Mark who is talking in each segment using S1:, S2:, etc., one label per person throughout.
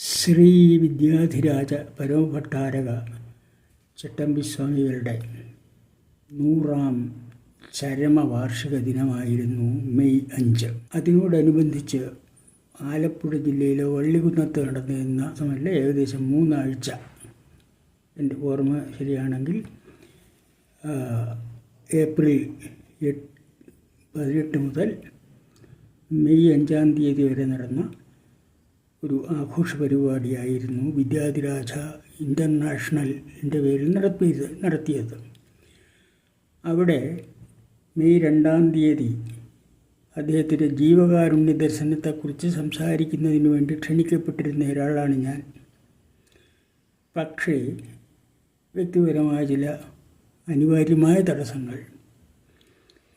S1: ശ്രീ വിദ്യാധിരാജ പരമഭട്ടാരക ചട്ടമ്പിസ്വാമികളുടെ നൂറാം ചരമവാർഷിക ദിനമായിരുന്നു മെയ് അഞ്ച്. അതിനോടനുബന്ധിച്ച് ആലപ്പുഴ ജില്ലയിലെ വള്ളികുന്നത്ത് നടന്നിരുന്ന സമയത്ത് ഏകദേശം മൂന്നാഴ്ച. എന്റെ ഓർമ്മ ശരിയാണെങ്കിൽ ഏപ്രിൽ എട്ട് പതിനെട്ട് മുതൽ മെയ് അഞ്ചാം തീയതി വരെ നടന്ന ഒരു ആഘോഷ പരിപാടിയായിരുന്നു വിദ്യാധിരാജ ഇന്റർനാഷണലിന്റെ പേരിൽ നടത്തിയത് നടത്തിയത്. അവിടെ മെയ് രണ്ടാം തീയതി അദ്ദേഹത്തിന്റെ ജീവകാരുണ്യ ദർശനത്തെക്കുറിച്ച് സംസാരിക്കുന്നതിന് വേണ്ടി ക്ഷണിക്കപ്പെട്ടിരുന്ന ഒരാളാണ് ഞാൻ. പക്ഷേ വ്യക്തിപരമായ ചില അനിവാര്യമായ തടസ്സങ്ങൾ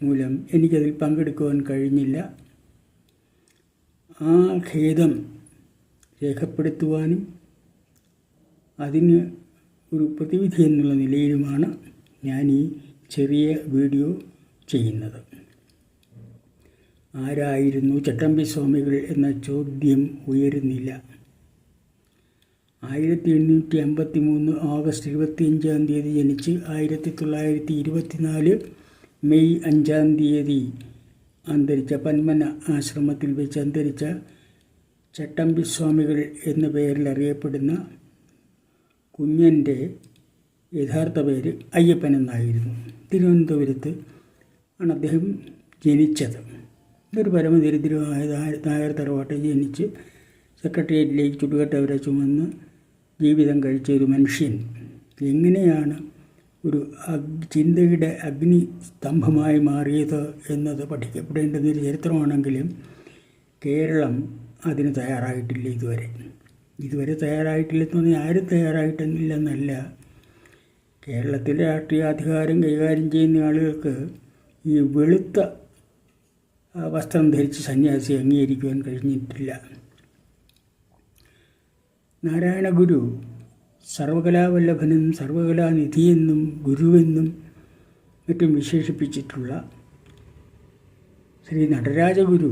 S1: മൂലം എനിക്കതിൽ പങ്കെടുക്കുവാൻ കഴിഞ്ഞില്ല. ആ ഖേദം രേഖപ്പെടുത്തുവാനും അതിന് ഒരു പ്രതിവിധി എന്നുള്ള നിലയിലുമാണ് ഞാൻ ഈ ചെറിയ വീഡിയോ ചെയ്യുന്നത്. ആരായിരുന്നു ചട്ടമ്പി സ്വാമികൾ എന്ന ചോദ്യം ഉയരുന്നില്ല. ആയിരത്തി എണ്ണൂറ്റി അമ്പത്തി മൂന്ന് ഓഗസ്റ്റ് ഇരുപത്തിയഞ്ചാം തീയതി ജനിച്ച് ആയിരത്തി തൊള്ളായിരത്തി ഇരുപത്തിനാല് മെയ് അഞ്ചാം തീയതി അന്തരിച്ച പന്മന ആശ്രമത്തിൽ വെച്ച് അന്തരിച്ച ചട്ടമ്പി സ്വാമികൾ എന്ന പേരിൽ അറിയപ്പെടുന്ന കുഞ്ഞന്റെ യഥാർത്ഥ പേര് അയ്യപ്പൻ എന്നായിരുന്നു. തിരുവനന്തപുരത്ത് ആണ് അദ്ദേഹം ജനിച്ചത്. ഇതൊരു പരമദരിദ്രമായ നായർ തറവാട്ടിൽ ജനിച്ച് സെക്രട്ടേറിയറ്റിലേക്ക് ചുടുകട്ട ചുമന്ന് ജീവിതം കഴിച്ച ഒരു മനുഷ്യൻ. എങ്ങനെയാണ് ഒരു ചിന്തയുടെ അഗ്നി സ്തംഭമായി മാറിയത് എന്നത് പഠിക്കപ്പെടേണ്ടുന്ന ഒരു ചരിത്രമാണെങ്കിലും കേരളം അതിന് തയ്യാറായിട്ടില്ല ഇതുവരെ. ഇതുവരെ തയ്യാറായിട്ടില്ലെന്ന് പറഞ്ഞാൽ ആരും തയ്യാറായിട്ടെന്നില്ലെന്നല്ല കേരളത്തിലെ രാഷ്ട്രീയാധികാരം കൈകാര്യം ചെയ്യുന്ന ആളുകൾക്ക് ഈ വെളുത്ത വസ്ത്രം ധരിച്ച് സന്യാസി അംഗീകരിക്കുവാൻ കഴിഞ്ഞിട്ടില്ല. നാരായണ ഗുരു സർവകലാവല്ലഭനും സർവകലാനിധിയെന്നും ഗുരുവെന്നും മറ്റും വിശേഷിപ്പിച്ചിട്ടുള്ള ശ്രീ നടരാജഗുരു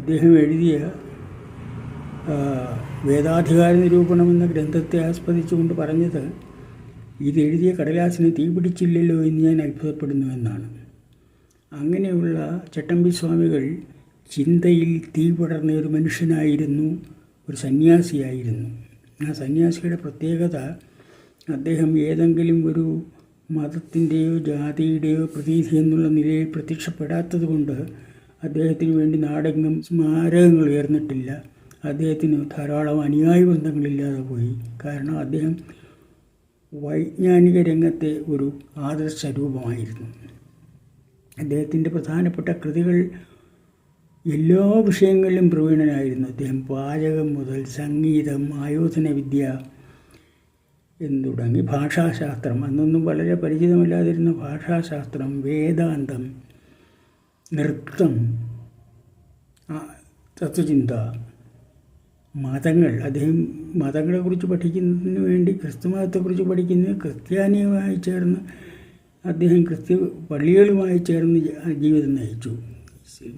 S1: ഇദ്ദേഹം എഴുതിയ വേദാധികാര നിരൂപണം എന്ന ഗ്രന്ഥത്തെ ആസ്പദിച്ചുകൊണ്ട് പറഞ്ഞത് ഇതെഴുതിയ കടലാസിന് തീ പിടിച്ചില്ലല്ലോ എന്ന് ഞാൻ അത്ഭുതപ്പെടുന്നുവെന്നാണ്. അങ്ങനെയുള്ള ചട്ടമ്പി സ്വാമികൾ ചിന്തയിൽ തീ പടർന്ന ഒരു മനുഷ്യനായിരുന്നു ഒരു സന്യാസിയായിരുന്നു. ആ സന്യാസിയുടെ പ്രത്യേകത അദ്ദേഹം ഏതെങ്കിലും ഒരു മതത്തിന്റെയോ ജാതിയുടെയോ പ്രതീതി എന്നുള്ള നിലയിൽ പ്രത്യക്ഷപ്പെടാത്തത് കൊണ്ട് അദ്ദേഹത്തിന് വേണ്ടി നാടെങ്ങും സ്മാരകങ്ങൾ ഉയർന്നിട്ടില്ല. അദ്ദേഹത്തിന് ധാരാളം അനുയായി ബന്ധങ്ങളില്ലാതെ പോയി. കാരണം അദ്ദേഹം വൈജ്ഞാനിക രംഗത്തെ ഒരു ആദർശ രൂപമായിരുന്നു. അദ്ദേഹത്തിന്റെ പ്രധാനപ്പെട്ട കൃതികൾ എല്ലാ വിഷയങ്ങളിലും പ്രവീണനായിരുന്നു. അദ്ദേഹം പാചകം മുതൽ സംഗീതം ആയോധന വിദ്യ എന്ന് തുടങ്ങി ഭാഷാശാസ്ത്രം. അന്നൊന്നും വളരെ പരിചിതമല്ലാതിരുന്ന ഭാഷാശാസ്ത്രം വേദാന്തം നൃത്തം തത്വചിന്ത മതങ്ങൾ അദ്ദേഹം മതങ്ങളെക്കുറിച്ച് പഠിക്കുന്നതിന് വേണ്ടി ക്രിസ്തു മതത്തെക്കുറിച്ച് പഠിക്കുന്ന ക്രിസ്ത്യാനിയുമായി ചേർന്ന് അദ്ദേഹം ക്രിസ്ത്യ പള്ളികളുമായി ചേർന്ന് ജീവിതം നയിച്ചു.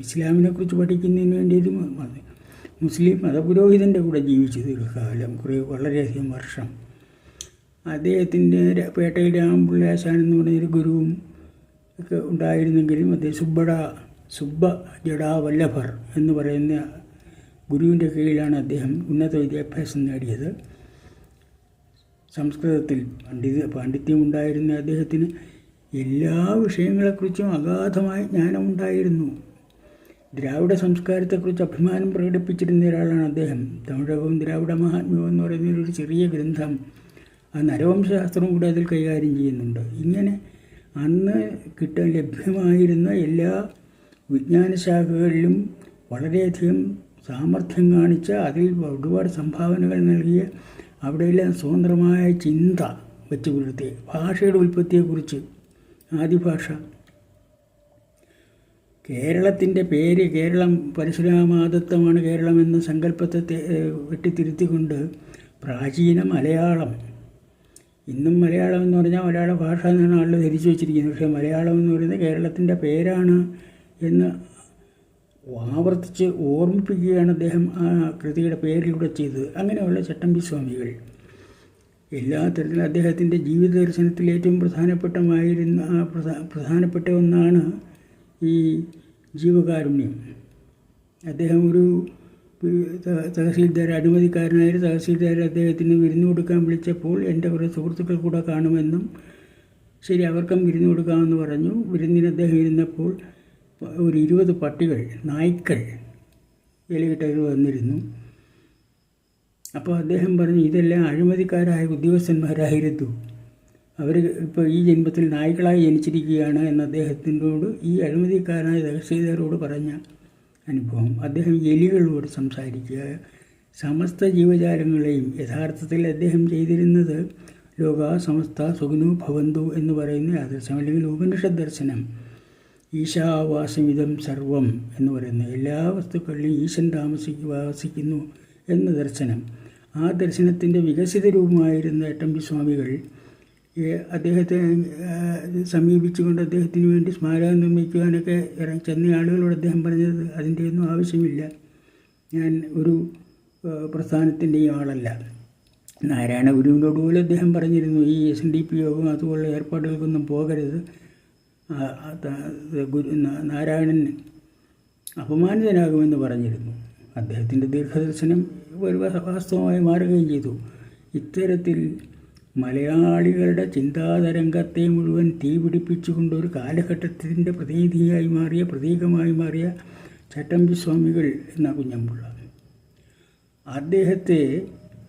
S1: ഇസ്ലാമിനെക്കുറിച്ച് പഠിക്കുന്നതിന് വേണ്ടി ഒരു മുസ്ലിം മതപുരോഹിതന്റെ കൂടെ ജീവിച്ചു ദീർഘകാലം കുറേ വളരെയധികം വർഷം. അദ്ദേഹത്തിന്റെ പേട്ടയിൽ രാമപിള്ള ആശാൻ എന്ന് പറഞ്ഞൊരു ഗുരുവും ഒക്കെ ഉണ്ടായിരുന്നെങ്കിലും അദ്ദേഹം സുബ്ബട സുബ്ബ ജഡാവല്ലഭർ എന്ന് പറയുന്ന ഗുരുവിന്റെ കീഴിലാണ് അദ്ദേഹം ഉന്നത വിദ്യാഭ്യാസം നേടിയത്. സംസ്കൃതത്തിൽ പണ്ഡിത പാണ്ഡിത്യം ഉണ്ടായിരുന്ന അദ്ദേഹത്തിന് എല്ലാ വിഷയങ്ങളെക്കുറിച്ചും അഗാധമായ ജ്ഞാനമുണ്ടായിരുന്നു. ദ്രാവിഡ സംസ്കാരത്തെക്കുറിച്ച് അഭിമാനം പ്രകടിപ്പിച്ചിരുന്ന ഒരാളാണ് അദ്ദേഹം. തമിഴകവും ദ്രാവിഡ മഹാത്മ്യവും എന്ന് പറയുന്ന ഒരു ചെറിയ ഗ്രന്ഥം ആ നരവംശാസ്ത്രം കൂടെ അതിൽ കൈകാര്യം ചെയ്യുന്നുണ്ട്. ഇങ്ങനെ അന്ന് കിട്ടാൻ ലഭ്യമായിരുന്ന എല്ലാ വിജ്ഞാന ശാഖകളിലും വളരെയധികം സാമർഥ്യം കാണിച്ച അതിൽ ഒരുപാട് സംഭാവനകൾ നൽകിയ അവിടെയെല്ലാം സ്വതന്ത്രമായ ചിന്ത വെച്ച് പുലർത്തി ഭാഷയുടെ ഉൽപ്പത്തിയെക്കുറിച്ച് ആദിഭാഷ കേരളത്തിന്റെ പേര് കേരളം പരശുരാമാദത്തമാണ് കേരളം എന്ന സങ്കല്പത്തെ വെട്ടിത്തിരുത്തിക്കൊണ്ട് പ്രാചീന മലയാളം ഇന്നും മലയാളം എന്ന് പറഞ്ഞാൽ മലയാള ഭാഷ എന്നാണ് ആളുകൾ ധരിച്ചു വെച്ചിരിക്കുന്നത് പക്ഷേ മലയാളം എന്ന് പറയുന്നത് കേരളത്തിന്റെ പേരാണ് എന്ന് ആവർത്തിച്ച് ഓർമ്മിപ്പിക്കുകയാണ് അദ്ദേഹം ആ കൃതിയുടെ പേരിലൂടെ ചെയ്തത്. അങ്ങനെയുള്ള ചട്ടമ്പി സ്വാമികൾ. എല്ലാ തരത്തിലും അദ്ദേഹത്തിന്റെ ജീവിത ദർശനത്തിൽ ഏറ്റവും പ്രധാനപ്പെട്ടമായിരുന്ന പ്രധാനപ്പെട്ട ഒന്നാണ് ഈ ജീവകാരുണ്യം. അദ്ദേഹം ഒരു തഹസീൽദാർ അനുമതിക്കാരനായ തഹസീൽദാർ അദ്ദേഹത്തിന് വിരുന്നു കൊടുക്കാൻ വിളിച്ചപ്പോൾ എന്റെ കുറേ സുഹൃത്തുക്കൾ കൂടെ കാണുമെന്നും ശരി അവർക്കും വിരുന്നു കൊടുക്കാമെന്ന് പറഞ്ഞു. വിരുന്നിന് അദ്ദേഹം ഇരുന്നപ്പോൾ ഒരു ഇരുപത് പട്ടികൾ നായ്ക്കൾ ഇലയിട്ടവർ വന്നിരുന്നു. അപ്പോൾ അദ്ദേഹം പറഞ്ഞു ഇതെല്ലാം അഴിമതിക്കാരായ ഉദ്യോഗസ്ഥന്മാരായിരുന്നു. അവർ ഇപ്പോൾ ഈ ജന്മത്തിൽ നായ്ക്കളായി ജനിച്ചിരിക്കുകയാണ് എന്ന് അദ്ദേഹത്തിനോട് ഈ അഴിമതിക്കാരനായ തഹസീൽദാരോട് പറഞ്ഞ അനുഭവം. അദ്ദേഹം എലികളോട് സംസാരിക്കുക. സമസ്ത ജീവജാലങ്ങളെയും യഥാർത്ഥത്തിൽ അദ്ദേഹം ചെയ്തിരുന്നത് ലോക സമസ്ത സുഖനു ഭവന്തു എന്ന് പറയുന്ന ആദർശം അല്ലെങ്കിൽ ഉപനിഷത് ദർശനം. ഈശാവാസമിതം സർവം എന്ന് പറയുന്ന എല്ലാ വസ്തുക്കളിലും ഈശൻ താമസിക്കു വാസിക്കുന്നു എന്ന ദർശനം. ആ ദർശനത്തിന്റെ വികസിത രൂപമായിരുന്ന എട്ടമ്പി സ്വാമികൾ അദ്ദേഹത്തെ സമീപിച്ചുകൊണ്ട് അദ്ദേഹത്തിന് വേണ്ടി സ്മാരകം നിർമ്മിക്കുവാനൊക്കെ ഇറങ്ങി ചെന്ന ആളുകളോട് അദ്ദേഹം പറഞ്ഞത് അതിന്റെ ഒന്നും ആവശ്യമില്ല. ഞാൻ ഒരു പ്രസ്ഥാനത്തിന്റെയും ആളല്ല. നാരായണ ഗുരുവിനോട് പോലും അദ്ദേഹം പറഞ്ഞിരുന്നു ഈ എസ് എൻ ഡി പി യോഗം അതുപോലെ ഏർപ്പാടുകൾക്കൊന്നും പോകരുത്. ഗുരു നാരായണൻ അപമാനിതനാകുമെന്ന് പറഞ്ഞിരുന്നു. അദ്ദേഹത്തിന്റെ ദീർഘദർശനം ഒരു വാസ്തവമായി മാറുകയും ചെയ്തു. ഇത്തരത്തിൽ മലയാളികളുടെ ചിന്താതരംഗത്തെ മുഴുവൻ തീപിടിപ്പിച്ചുകൊണ്ട് ഒരു കാലഘട്ടത്തിന്റെ പ്രതിനിധിയായി മാറിയ പ്രതീകമായി മാറിയ ചട്ടമ്പി സ്വാമികൾ എന്ന കുഞ്ഞമ്പുള്ള. അദ്ദേഹത്തെ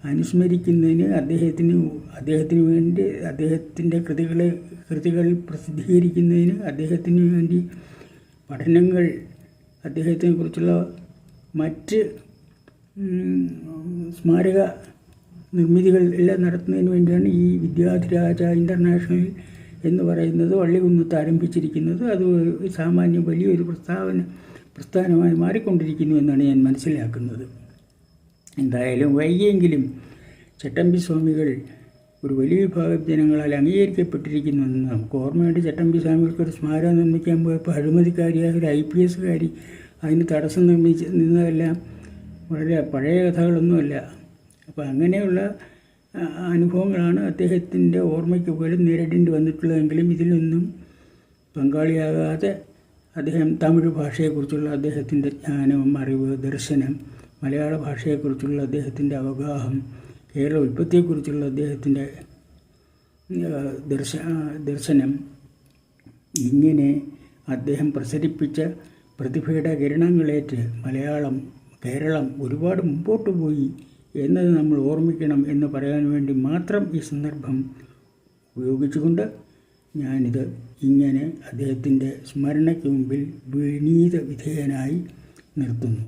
S1: അനുസ്മരിക്കുന്നതിന് അദ്ദേഹത്തിന് അദ്ദേഹത്തിന് വേണ്ടി അദ്ദേഹത്തിന്റെ കൃതികളെ കൃതികൾ പ്രസിദ്ധീകരിക്കുന്നതിന് അദ്ദേഹത്തിന് വേണ്ടി പഠനങ്ങൾ അദ്ദേഹത്തെക്കുറിച്ചുള്ള മറ്റ് സ്മാരക നിർമ്മിതികൾ എല്ലാം നടത്തുന്നതിന് വേണ്ടിയാണ് ഈ വിദ്യാധിരാജ ഇന്റർനാഷണൽ എന്ന് പറയുന്നത് വള്ളികുന്നത്ത് ആരംഭിച്ചിരിക്കുന്നത്. അത് സാമാന്യം വലിയൊരു പ്രസ്താവന പ്രസ്ഥാനമായി മാറിക്കൊണ്ടിരിക്കുന്നു എന്നാണ് ഞാൻ മനസ്സിലാക്കുന്നത്. എന്തായാലും വൈകിയെങ്കിലും ചട്ടമ്പി സ്വാമികൾ ഒരു വലിയ വിഭാഗം ജനങ്ങളാൽ അംഗീകരിക്കപ്പെട്ടിരിക്കുന്നുവെന്ന് നമുക്ക് ഓർമ്മയുണ്ട്. ചട്ടമ്പി സ്വാമികൾക്ക് ഒരു സ്മാരകം നിർമ്മിക്കാൻ പോയപ്പോൾ അഴിമതിക്കാരിയായ ഒരു ഐ പി എസ്സുകാരി അതിന് തടസ്സം നിർമ്മിച്ച് നിന്നതെല്ലാം വളരെ പഴയ കഥകളൊന്നുമല്ല. അപ്പോൾ അങ്ങനെയുള്ള അനുഭവങ്ങളാണ് അദ്ദേഹത്തിന്റെ ഓർമ്മയ്ക്ക് പോലും നേരിടേണ്ടി വന്നിട്ടുള്ളതെങ്കിലും ഇതിലൊന്നും പങ്കാളിയാകാതെ അദ്ദേഹം തമിഴ് ഭാഷയെക്കുറിച്ചുള്ള അദ്ദേഹത്തിന്റെ ജ്ഞാനവും അറിവ് ദർശനം മലയാള ഭാഷയെക്കുറിച്ചുള്ള അദ്ദേഹത്തിന്റെ അവഗാഹം കേരള ഉൽപ്പത്തിയെക്കുറിച്ചുള്ള അദ്ദേഹത്തിന്റെ ദർശ ദർശനം ഇങ്ങനെ അദ്ദേഹം പ്രസരിപ്പിച്ച പ്രതിഭയുടെ കിരണങ്ങളേറ്റ് മലയാളം കേരളം ഒരുപാട് മുമ്പോട്ട് പോയി. എന്നത് നമ്മൾ ഓർമ്മിക്കണം എന്ന് പറയാൻ വേണ്ടി മാത്രം ഈ സന്ദർഭം ഉപയോഗിച്ചുകൊണ്ട് ഞാനിത് ഇങ്ങനെ അദ്ദേഹത്തിന്റെ സ്മരണയ്ക്ക് മുമ്പിൽ വിനീത വിധേയനായി നിർത്തുന്നു.